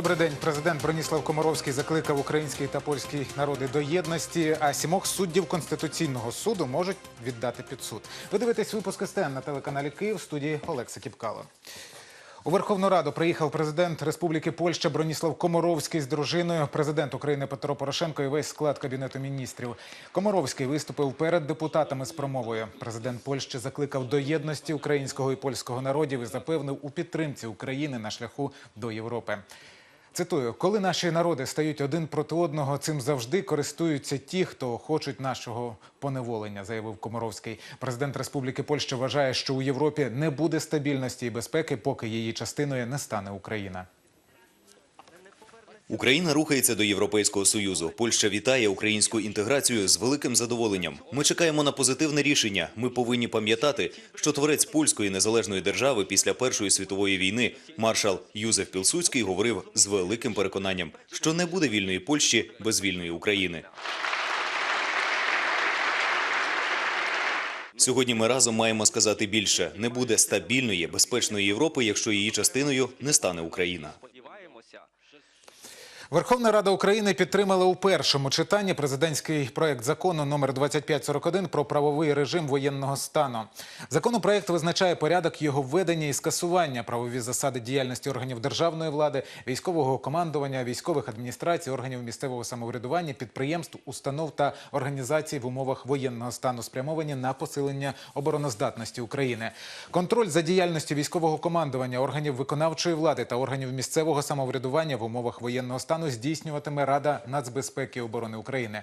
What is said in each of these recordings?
Добрий день. Президент Броніслав Комаровський закликав український та польський народи до єдності. А сімох суддів конституційного суду можуть віддати під суд. Ви дивитесь випуск СТН на телеканалі Київ в студії Олекса Кіпкало. У Верховну Раду приїхав президент Республіки Польща Броніслав Комаровський з дружиною, президент України Петро Порошенко і весь склад кабінету міністрів. Комаровський виступив перед депутатами з промовою. Президент Польщі закликав до єдності українського і польського народів і запевнив у підтримці України на шляху до Європи. Цитую: коли наші народи стають один проти одного, цим завжди користуються ті, хто хочуть нашого поневолення, заявив Комаровський. Президент Республіки Польща вважає, що у Європі не буде стабільності і безпеки, поки її частиною не стане Україна. Україна рухається до Європейського Союзу. Польща вітає українську інтеграцію з великим задоволенням. Ми чекаємо на позитивне рішення. Ми повинні пам'ятати, що творець польської незалежної держави після Першої світової війни маршал Юзеф Пілсудський говорив з великим переконанням, що не буде вільної Польщі без вільної України. Сьогодні ми разом маємо сказати більше: не буде стабільної, безпечної Європи, якщо її частиною не стане Україна. Верховна Рада України підтримала у першому читанні президентський проект закону номер 2541 про правовий режим воєнного стану. Законопроект визначає порядок його введення і скасування, правові засади діяльності органів державної влади, військового командування, військових адміністрацій, органів місцевого самоврядування, підприємств, установ та організацій в умовах воєнного стану, спрямовані на посилення обороноздатності України. Контроль за діяльністю військового командування, органів виконавчої влади та органів місцевого самоврядування в умовах воєнного стану здійснюватиме Рада нацбезпеки і оборони України.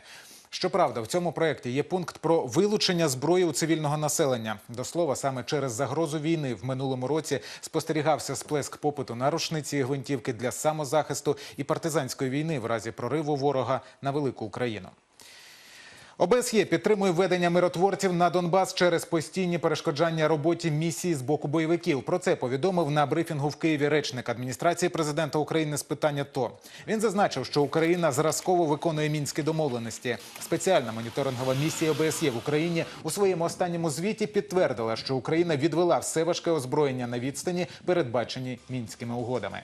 Щоправда, в цьому проєкті є пункт про вилучення зброї у цивільного населення. До слова, саме через загрозу війни в минулому році спостерігався сплеск попиту на рушниці і гвинтівки для самозахисту і партизанської війни в разі прориву ворога на велику Україну. ОБСЄ підтримує введення миротворців на Донбас через постійні перешкоджання роботі місії з боку бойовиків. Про це повідомив на брифінгу в Києві речник адміністрації президента України з питання ТО. Він зазначив, що Україна зразково виконує мінські домовленості. Спеціальна моніторингова місія ОБСЄ в Україні у своєму останньому звіті підтвердила, що Україна відвела все важке озброєння на відстані, передбачені мінськими угодами.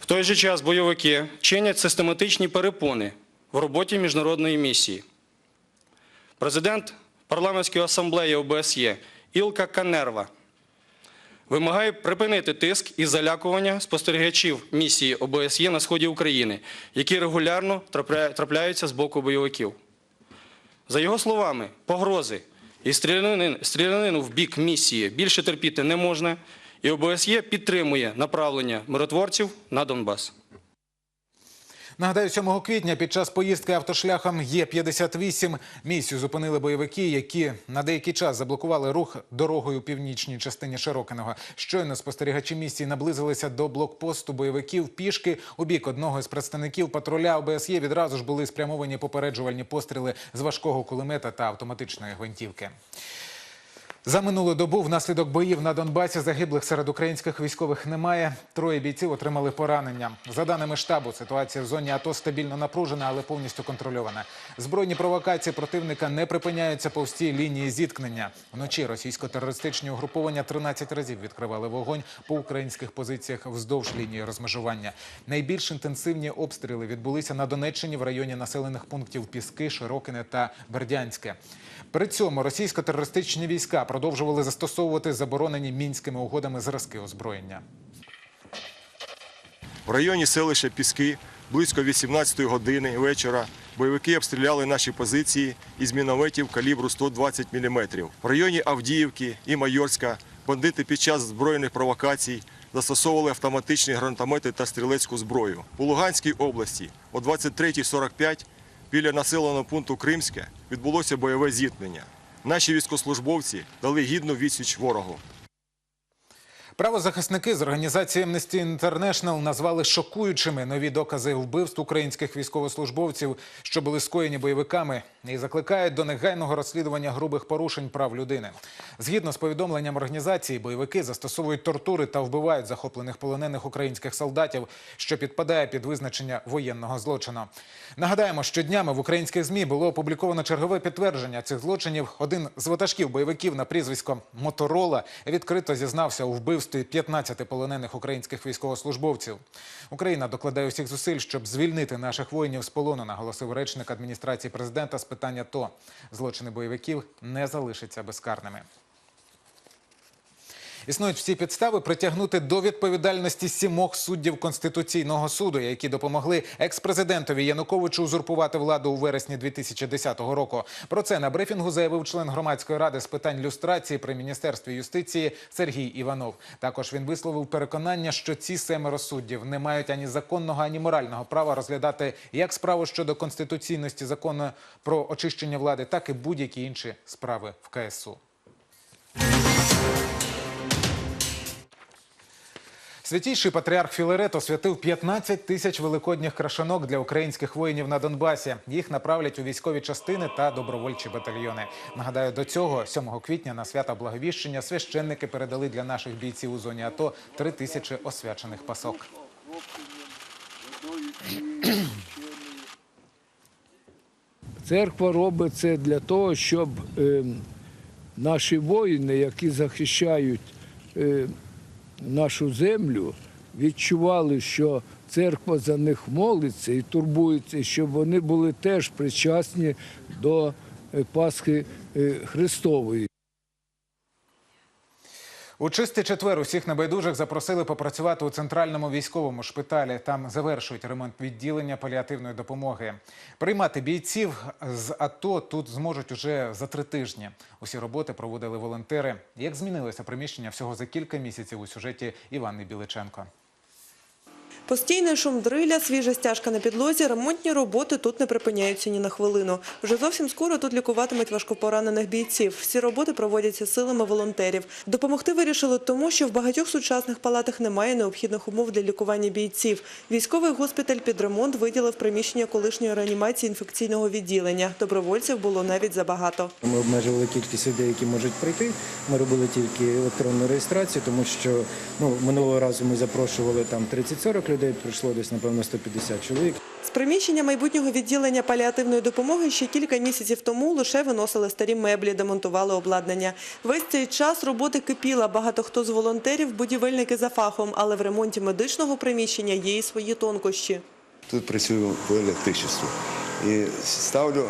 В той же час бойовики чинять систематичні перепони в роботі міжнародної місії. Президент парламентської асамблеї ОБСЄ Ілка Канерва вимагає припинити тиск і залякування спостерігачів місії ОБСЄ на сході України, які регулярно трапляються з боку бойовиків. За його словами, погрози і стрілянин- стрілянину в бік місії більше терпіти не можна, і ОБСЄ підтримує направлення миротворців на Донбас. Нагадаю, 7 квітня під час поїздки автошляхом Є-58 місію зупинили бойовики, які на деякий час заблокували рух дорогою північній частині Широкиного. Щойно спостерігачі місії наблизилися до блокпосту бойовиків пішки. У бік одного з представників патруля ОБСЄ відразу ж були спрямовані попереджувальні постріли з важкого кулемета та автоматичної гвинтівки. За минулу добу внаслідок боїв на Донбасі загиблих серед українських військових немає. Троє бійців отримали поранення. За даними штабу, ситуація в зоні АТО стабільно напружена, але повністю контрольована. Збройні провокації противника не припиняються по всій лінії зіткнення. Вночі російсько-терористичні угруповання 13 разів відкривали вогонь по українських позиціях вздовж лінії розмежування. Найбільш інтенсивні обстріли відбулися на Донеччині в районі населених пунктів Піски, Широкине та Бердянське. При цьому російсько-терористичні війська продовжували застосовувати заборонені мінськими угодами зразки озброєння. В районі селища Піски близько 18 години вечора бойовики обстріляли наші позиції із мінометів калібру 120 мм. В районі Авдіївки і Майорська бандити під час збройних провокацій застосовували автоматичні гранатомети та стрілецьку зброю. У Луганській області о 23.45 біля населеного пункту Кримське відбулося бойове зіткнення. Наші військовослужбовці дали гідну відсіч ворогу. Правозахисники з організації Amnesty International назвали шокуючими нові докази вбивств українських військовослужбовців, що були скоєні бойовиками, і закликають до негайного розслідування грубих порушень прав людини. Згідно з повідомленням організації, бойовики застосовують тортури та вбивають захоплених полонених українських солдатів, що підпадає під визначення воєнного злочину. Нагадаємо, що днями в українських змі було опубліковано чергове підтвердження цих злочинів. Один з ватажків бойовиків на прізвисько Моторола відкрито зізнався у вбивстві вивезти 15 полонених українських військовослужбовців. Україна докладає усіх зусиль, щоб звільнити наших воїнів з полону, наголосив речник адміністрації президента з питання ТО. Злочини бойовиків не залишаться безкарними. Існують всі підстави притягнути до відповідальності сімох суддів Конституційного суду, які допомогли екс-президентові Януковичу узурпувати владу у вересні 2010 року. Про це на брифінгу заявив член громадської ради з питань люстрації при міністерстві юстиції Сергій Іванов. Також він висловив переконання, що ці семеро суддів не мають ані законного, ані морального права розглядати як справу щодо конституційності закону про очищення влади, так і будь-які інші справи в КСУ. Святійший патріарх Філарет освятив 15 тисяч великодніх крашанок для українських воїнів на Донбасі. Їх направлять у військові частини та добровольчі батальйони. Нагадаю, до цього 7 квітня на свята Благовіщення священники передали для наших бійців у зоні АТО 3 тисячі освячених пасок. Церква робить це для того, щоб е, наші воїни, які захищають е, нашу землю, відчували, що церква за них молиться і турбується, щоб вони були теж причасні до е, Пасхи е, Христової. У чистий четвер усіх небайдужих запросили попрацювати у центральному військовому шпиталі. Там завершують ремонт відділення паліативної допомоги. Приймати бійців з АТО тут зможуть уже за три тижні. Усі роботи проводили волонтери. Як змінилося приміщення всього за кілька місяців у сюжеті Івани Біличенко. Постійний шум дриля, свіжа стяжка на підлозі, ремонтні роботи тут не припиняються ні на хвилину. Вже зовсім скоро тут лікуватимуть важкопоранених бійців. Всі роботи проводяться силами волонтерів. Допомогти вирішили тому, що в багатьох сучасних палатах немає необхідних умов для лікування бійців. Військовий госпіталь під ремонт виділив приміщення колишньої реанімації інфекційного відділення. Добровольців було навіть забагато. Ми обмежували кількість людей, які можуть прийти. Ми робили тільки електронну реєстрацію, тому що ну, минулого разу ми запрошували там 30-40 людей, прийшло десь, напевно, 150 чоловік. З приміщення майбутнього відділення паліативної допомоги ще кілька місяців тому лише виносили старі меблі, демонтували обладнання. Весь цей час роботи кипіла. Багато хто з волонтерів – будівельники за фахом, але в ремонті медичного приміщення є і свої тонкощі. Тут працюю по електричеству і ставлю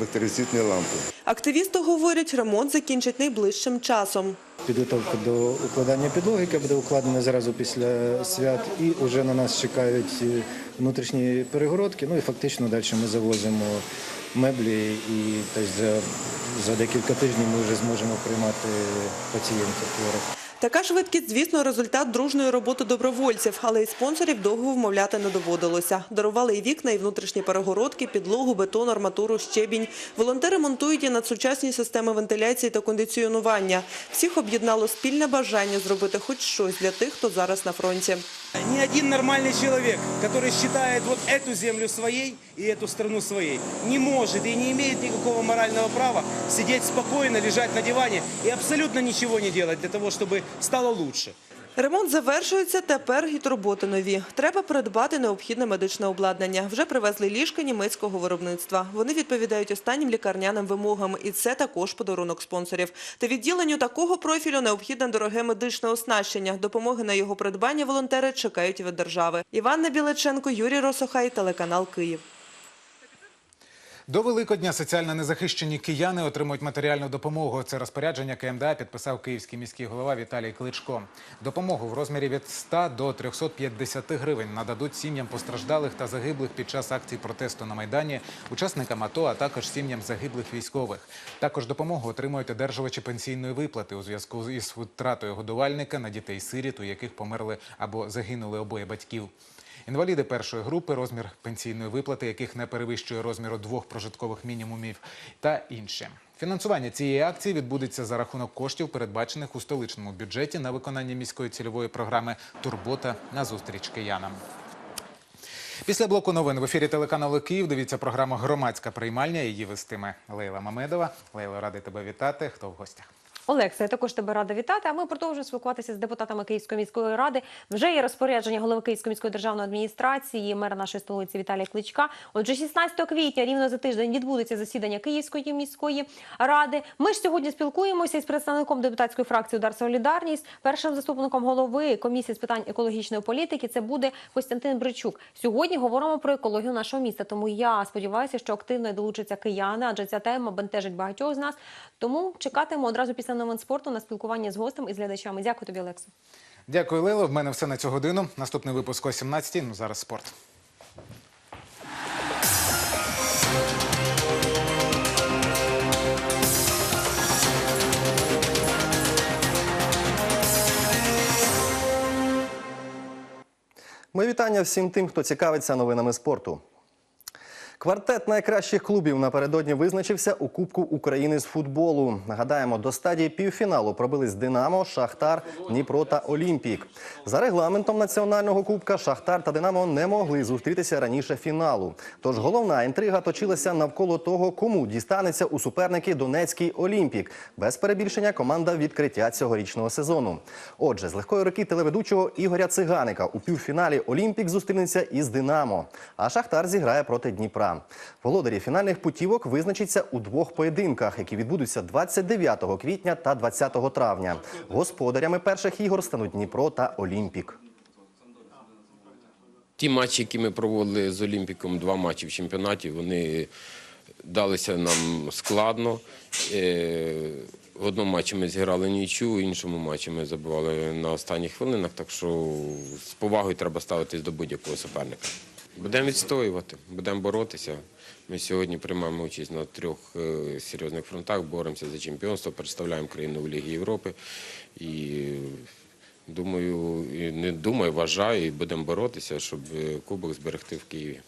векторизитні лампи. Активісти говорять, ремонт закінчать найближчим часом. Підготовка до укладання підлоги, яка буде укладена зразу після свят, і вже на нас чекають е, внутрішні перегородки. Ну і фактично далі ми завозимо меблі, і за, за декілька тижнів ми вже зможемо приймати пацієнтів хворих. Така швидкість, звісно, результат дружної роботи добровольців, але й спонсорів довго вмовляти не доводилося. Дарували і вікна, і внутрішні перегородки, підлогу, бетон, арматуру, щебінь. Волонтери монтують і надсучасні системи вентиляції та кондиціонування. Всіх об'єднало спільне бажання зробити хоч щось для тих, хто зараз на фронті. Ни один нормальный человек, который считает вот эту землю своей и эту страну своей, не может и не имеет никакого морального права сидеть спокойно, лежать на диване и абсолютно ничего не делать для того, чтобы стало лучше. Ремонт завершується, тепер і турботи нові. Треба придбати необхідне медичне обладнання. Вже привезли ліжка німецького виробництва. Вони відповідають останнім лікарняним вимогам, і це також подарунок спонсорів. Та відділенню такого профілю необхідне дороге медичне оснащення. Допомоги на його придбання волонтери чекають від держави. Іванна Біличенко, Юрій Росохай, телеканал Київ. До Великодня соціально незахищені кияни отримують матеріальну допомогу. Це розпорядження КМДА підписав київський міський голова Віталій Кличко. Допомогу в розмірі від 100 до 350 гривень нададуть сім'ям постраждалих та загиблих під час акцій протесту на Майдані, учасникам АТО, а також сім'ям загиблих військових. Також допомогу отримують одержувачі пенсійної виплати у зв'язку із втратою годувальника на дітей-сиріт, у яких померли або загинули обоє батьків. Інваліди першої групи, розмір пенсійної виплати, яких не перевищує розміру двох прожиткових мінімумів, та інші. Фінансування цієї акції відбудеться за рахунок коштів, передбачених у столичному бюджеті на виконання міської цільової програми Турбота на зустріч киянам. Після блоку новин в ефірі телеканалу Київ дивіться програму Громадська приймальня. Її вестиме Лейла Мамедова. Лейло, радий тебе вітати. Хто в гостях? Олекса, я також тебе рада вітати. А ми продовжуємо спілкуватися з депутатами Київської міської ради. Вже є розпорядження голови Київської міської державної адміністрації, мера нашої столиці Віталія Кличка. Отже, 16 квітня, рівно за тиждень, відбудеться засідання Київської міської ради. Ми ж сьогодні спілкуємося із представником депутатської фракції Удар Солідарність, першим заступником голови комісії з питань екологічної політики. Це буде Костянтин Бричук. Сьогодні говоримо про екологію нашого міста. Тому я сподіваюся, що активно долучаться кияни, адже ця тема бентежить багатьох з нас. Тому чекатимемо одразу після новин спорту на спілкування з гостем і з глядачами. Дякую тобі, Олексо. Дякую, Лейло. В мене все на цю годину. Наступний випуск о 17 Ну зараз спорт. Мої вітання всім тим, хто цікавиться новинами спорту. Квартет найкращих клубів напередодні визначився у Кубку України з футболу. Нагадаємо, до стадії півфіналу пробились Динамо, Шахтар, Дніпро та Олімпік. За регламентом національного кубка Шахтар та Динамо не могли зустрітися раніше фіналу. Тож головна інтрига точилася навколо того, кому дістанеться у суперники Донецький Олімпік. Без перебільшення команда відкриття цьогорічного сезону. Отже, з легкої руки телеведучого Ігоря Циганика у півфіналі Олімпік зустрінеться із Динамо, а Шахтар зіграє проти Дніпра. Володарі фінальних путівок визначаться у двох поєдинках, які відбудуться 29 квітня та 20 травня. Господарями перших ігор стануть Дніпро та Олімпік. Ті матчі, які ми проводили з Олімпіком, два матчі в чемпіонаті, вони далися нам складно. Е, В одному матчі ми зіграли нічю, в іншому матчі ми забивали на останніх хвилинах, так що з повагою треба ставитись до будь-якого суперника. Будемо відстоювати, будемо боротися. Ми сьогодні приймаємо участь на трьох е, серйозних фронтах, боремося за чемпіонство, представляємо країну в Лігі Європи. І думаю, і не думаю, вважаю, і будемо боротися, щоб е, кубок зберегти в Києві.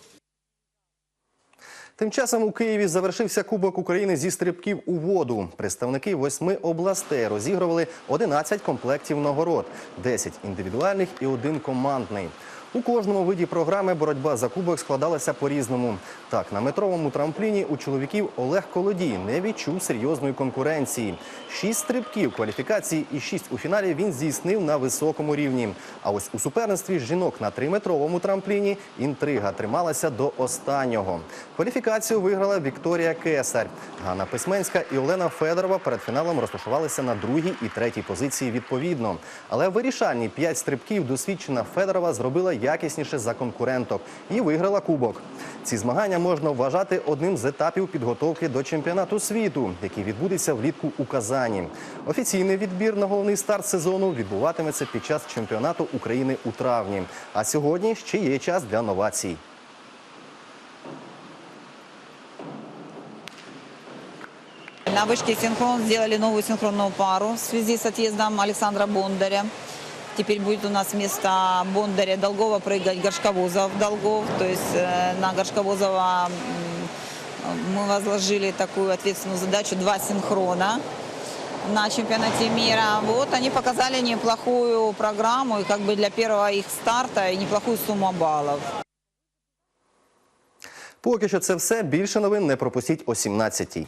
Тим часом у Києві завершився Кубок України зі стрибків у воду. Представники восьми областей розігрували 11 комплектів нагород, 10 індивідуальних і один командний. У кожному виді програми боротьба за кубок складалася по-різному. Так, на метровому трампліні у чоловіків Олег Колодій не відчув серйозної конкуренції. Шість стрибків кваліфікації і шість у фіналі він здійснив на високому рівні. А ось у суперництві жінок на триметровому трампліні інтрига трималася до останнього. Кваліфікацію виграла Вікторія Кесар. Ганна Письменська і Олена Федорова перед фіналом розташувалися на другій і третій позиції відповідно. Але вирішальні п'ять стрибків досвідчена Федорова зробила якісніше за конкуренток і виграла кубок. Ці змагання можна вважати одним з етапів підготовки до чемпіонату світу, який відбудеться влітку у Казані. Офіційний відбір на головний старт сезону відбуватиметься під час чемпіонату України у травні. А сьогодні ще є час для новацій. На вышке «Синхрон» сделали новую синхронную пару в связи с отъездом Александра Бондаря. Теперь будет у нас вместо Бондаря Долгова прыгать Горшковозов Долгов. То есть э, на Горшковозова м, мы возложили такую ответственную задачу два синхрона на чемпионате мира. Вот они показали неплохую программу и как бы для первого их старта и неплохую сумму баллов. Поки що це все. Більше новин не пропустіть о 17-й.